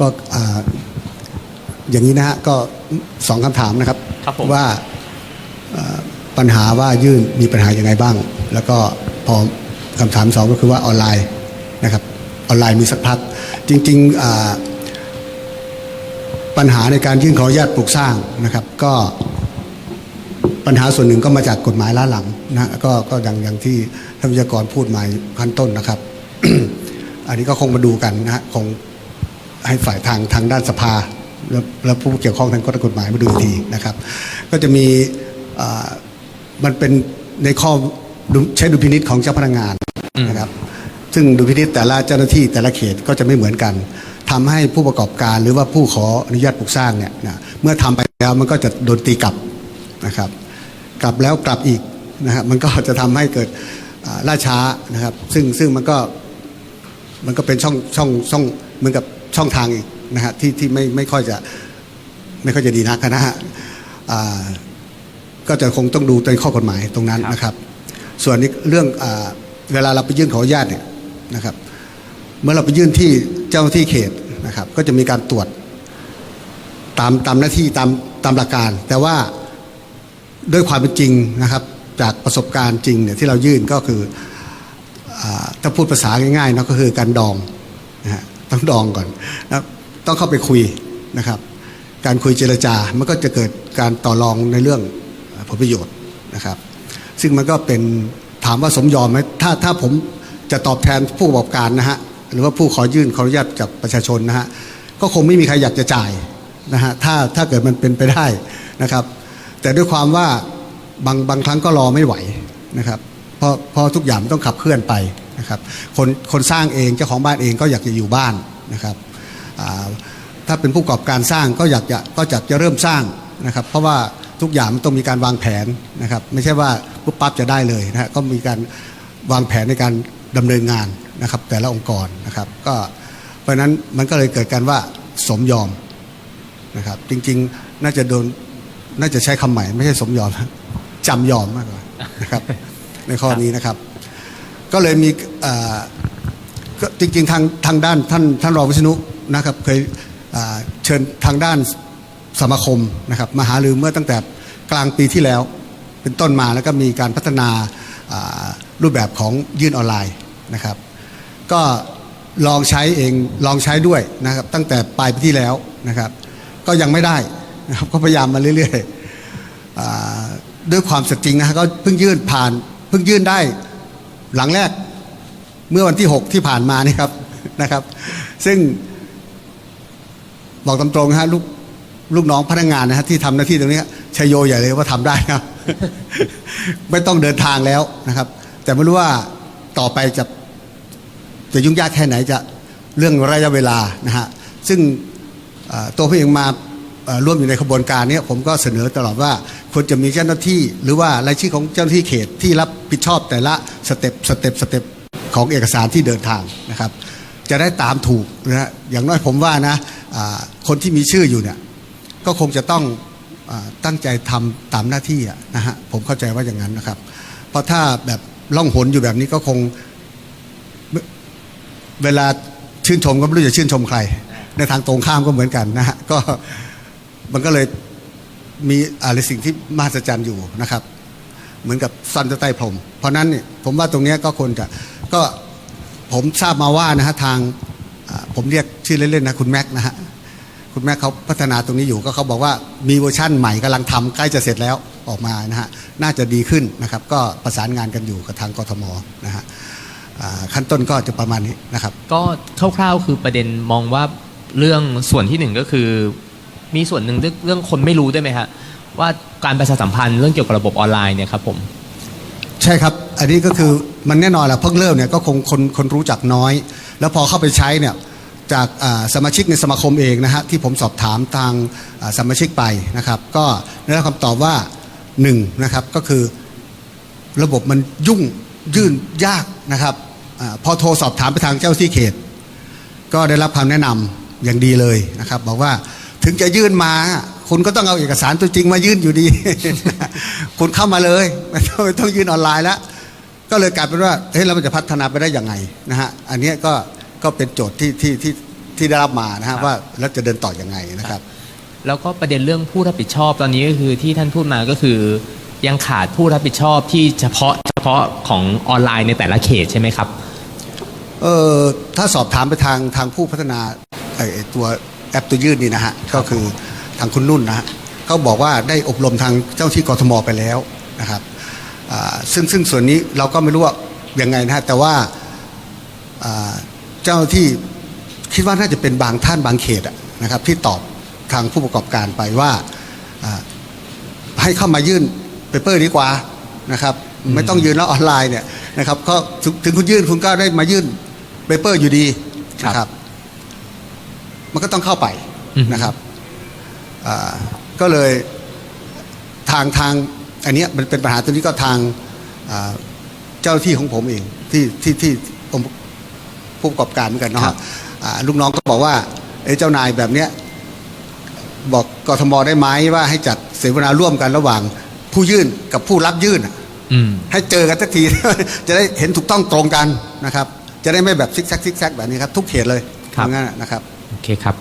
ก็อ่าอย่างนี้นะฮะก็สองคำถามนะครับครับผมว่าเอ่อปัญหาว่ายื่นมีปัญหายังไงบ้าง แล้วก็พอคำถามสองก็คือว่าออนไลน์นะครับออนไลน์มีสักพัก จริงๆอ่าปัญหาในการยื่นขออนุญาตปลูกสร้างนะครับ ก็ปัญหาส่วนหนึ่งก็มาจากกฎหมายล้าหลังนะก็ก็อย่างอย่างที่ท่านวิทยากรพูดมาขั้นต้นนะครับ อันนี้ก็คงมาดูกันนะฮะคง ให้ฝ่ายทางทางด้านสภา แล้วแล้วผู้เกี่ยวข้องทางกฎหมายมาดูอีกทีนะครับ ก็จะมีอ่ามันเป็นในข้อดุใช้ดุลพินิษของเจ้าพนักงานนะครับ ซึ่งดุลพินิษแต่ละเจ้าหน้าที่แต่ละเขตก็จะไม่เหมือนกันทำให้ผู้ประกอบการหรือว่าผู้ขออนุญาตปลูกสร้างเนี่ยนะเมื่อทำไปแล้วมันก็จะโดนตีกลับนะครับ กลับแล้วกลับอีกนะฮะมันก็จะทำให้เกิดอ่าล่าช้านะครับ ซึ่งซึ่งมันก็มันก็เป็นช่องช่องช่อง เหมือนกับช่องทางอีกนะฮะที่ที่ไม่ไม่ค่อยจะไม่ค่อยจะดีนักนะฮะอ่าก็จะคงต้องดูในข้อกฎหมายตรงนั้นนะครับ ส่วนนี้เรื่องอาเวลาเราไปยื่นขออนุญาตเนี่ยนะครับ เมื่อเราไปยื่นที่เจ้าหน้าที่เขตนะครับ ก็จะมีการตรวจตามตามหน้าที่ตามตามหลักการ แต่ว่าด้วยความเป็นจริงนะครับ จากประสบการณ์จริงเนี่ยที่เรายื่นก็คืออ่าถ้าพูดภาษาง่ายๆเนาะก็คือการดองนะฮะ ต้องดองก่อนแล้วต้องเข้าไปคุยนะครับ การคุยเจรจา มันก็จะเกิดการต่อรองในเรื่องผลประโยชน์นะครับ ซึ่งมันก็เป็นถามว่าสมยอมไหมถ้าถ้าผมจะตอบแทนผู้ประกอบการนะฮะหรือว่าผู้ขอยื่นขออนุญาตจากประชาชนนะฮะก็คงไม่มีใครอยากจะจ่ายนะฮะถ้าถ้าเกิดมันเป็นไปได้นะครับ แต่ด้วยความว่าบางบางครั้งก็รอไม่ไหวนะครับเพราะเพราะทุกอย่างต้องขับเคลื่อนไป นะครับคนคนสร้างเองเจ้าของบ้านเองก็อยากจะอยู่บ้านนะครับถ้าเป็นผู้ประกอบการสร้างก็อยากจะก็อยากจะเริ่มสร้างนะครับ เพราะว่าทุกอย่างมันต้องมีการวางแผนนะครับ ไม่ใช่ว่าปุ๊บปั๊บจะได้เลยนะฮะก็มีการวางแผนในการดำเนินงานนะครับ แต่ละองค์กรนะครับ ก็เพราะฉะนั้นมันก็เลยเกิดการว่าสมยอมนะครับ จริงๆน่าจะโดนน่าจะใช้คำใหม่ ไม่ใช่สมยอมจำยอมมากกว่านะครับ ในข้อนี้นะครับ ก็เลยมีจริงๆทางทางด้านท่านท่านรองวิษณุนะครับเคยเชิญทางด้านสมาคมนะครับมาหารือเมื่อตั้งแต่กลางปีที่แล้วเป็นต้นมาแล้วก็มีการพัฒนารูปแบบของยื่นออนไลน์นะครับ ก็ลองใช้เองลองใช้ด้วยนะครับ ตั้งแต่ปลายปีที่แล้วนะครับ ก็ยังไม่ได้นะครับก็พยายามมาเรื่อยๆอด้วยความสัจจริงนะฮะก็เพิ่งยื่นผ่านเพิ่งยื่นได้ หลังแรกเมื่อวันที่ 6 ที่ผ่านมานี่ครับนะครับ ซึ่งบอกตามตรงนะฮะลูกลูกน้องพนักงานนะฮะที่ทำหน้าที่ตรงนี้ชยโยใหญ่เลยว่าทำได้ครับ ไม่ต้องเดินทางแล้วนะครับ แต่ไม่รู้ว่าต่อไปจะจะยุ่งยากแค่ไหนจะเรื่องระยะเวลานะฮะซึ่งตัวผมเองมา ร่วมอยู่ในขบวนการนี้ผมก็เสนอตลอดว่าควรจะมีเจ้าหน้าที่ หรือว่ารายชื่อของเจ้าหน้าที่เขตที่รับผิดชอบแต่ละสเต็ปสเต็ปสเต็ปของเอกสารที่เดินทางนะครับ จะได้ตามถูกนะอย่างน้อยผมว่านะคนที่มีชื่ออยู่เนี่ยก็คงจะต้องอตั้งใจทำตามหน้าที่นะฮะผมเข้าใจว่าอย่างนั้นนะครับ เพราะถ้าแบบล่องหนอยู่แบบนี้ก็คงเวลาชื่นชมก็ไม่รู้จะชื่นชมใคร ในทางตรงข้ามก็เหมือนกันนะฮะก็ มันก็เลยมีอะไรสิ่งที่มหัศจรรย์อยู่นะครับ เหมือนกับซ่อนใต้พรม เพราะนั้นเนี่ยผมว่าตรงนี้ก็ควรจะก็ผมทราบมาว่านะฮะทางผมเรียกชื่อเล่นๆนะคุณแม็กนะฮะคุณแม็กเขาพัฒนาตรงนี้อยู่ก็เขาบอกว่ามีเวอร์ชั่นใหม่กำลังทำใกล้จะเสร็จแล้วออกมานะฮะน่าจะดีขึ้นนะครับ ก็ประสานงานกันอยู่กับทางกทมนะฮะขั้นต้นก็จะประมาณนี้นะครับ ก็คร่าวๆคือประเด็นมองว่าเรื่องส่วนที่หนึ่งก็คือ มีส่วนหนึ่งเรื่องคนไม่รู้ด้วยไหมฮะว่าการประชาสัมพันธ์เรื่องเกี่ยวกับระบบออนไลน์เนี่ยครับผมใช่ครับ อันนี้ก็คือมันแน่นอนแหละเพิ่งเริ่มเนี่ยก็คงคนคนรู้จักน้อย แล้วพอเข้าไปใช้เนี่ยจากสมาชิกในสมาคมเองนะฮะที่ผมสอบถามทางสมาชิกไปนะครับ ก็ได้รับคำตอบว่าหนึ่งนะครับก็คือระบบมันยุ่งยื่นยากนะครับอพอโทรสอบถามไปทางเจ้าที่เขต ก็ได้รับคำแนะนำอย่างดีเลยนะครับ บอกว่า ถึงจะยื่นมา คุณก็ต้องเอาเอกสารตัวจริงมายื่นอยู่ดี คุณเข้ามาเลยไม่ต้องไม่ต้องยื่นออนไลน์แล้ว ก็เลยกลายเป็นว่าเฮ้ยแล้วมันจะพัฒนาไปได้ยังไงนะฮะอันเนี้ยก็ก็เป็นโจทย์ที่ที่ที่ทที่ได้รับมานะครัฮะบว่าแล้วจะเดินต่อยังไงนะครับแล้วก็ประเด็นเรื่องผู้รับผิดชอบตอนนี้ก็คือที่ท่านพูดมาก็คือ ยังขาดผู้รับผิดชอบที่เฉพาะเฉพาะของออนไลน์ในแต่ละเขตใช่ไหมครับเออถ้าสอบถามไปทางทางผู้พัฒนาไอ้ไอ้ตัว แอปตัวยืดนี่นะฮะก็คือทางคุณนุ่นนะฮะเขาบอกว่าได้อบรมทางเจ้าที่กทมไปแล้วนะครับอ่าซึ่งซึ่งส่วนนี้เราก็ไม่รู้ว่ายังไงนะฮะแต่ว่าอ่าเจ้าที่คิดว่าน่าจะเป็นบางท่านบางเขตอะนะครับที่ตอบทางผู้ประกอบการไปว่าอ่าให้เข้ามายื่นเปเปอร์ดีกว่านะครับไม่ต้องยืนแล้วออนไลน์เนี่ยนะครับก็ถึงถึงคุณยื่นคุณก็ได้มายื่นเปเปอร์อยู่ดีครับนะครับ มันก็ต้องเข้าไปอือฮึนะครับอ่าก็เลยทางทางอันเนี้ยมันเป็นปัญหาตัวนี้ก็ทางอ่าเจ้าหน้าที่ของผมเองที่ที่ที่องค์ผู้ประกอบการเหมือนกันเนาะครับอ่าลูกน้องก็บอกว่าเอ้ยเจ้านายแบบเนี้ยบอกกทมได้ไหมว่าให้จัดเสวนาร่วมกันระหว่างผู้ยื่นกับผู้รับยื่นอะอืมให้เจอกันสักทีจะได้เห็นถูกต้องตรงกันนะครับ จะได้ไม่แบบซิกแซกซิกแซกแบบนี้ครับ ทุกเขตเลยครับทำงั้นอะนะครับ โอเคครับ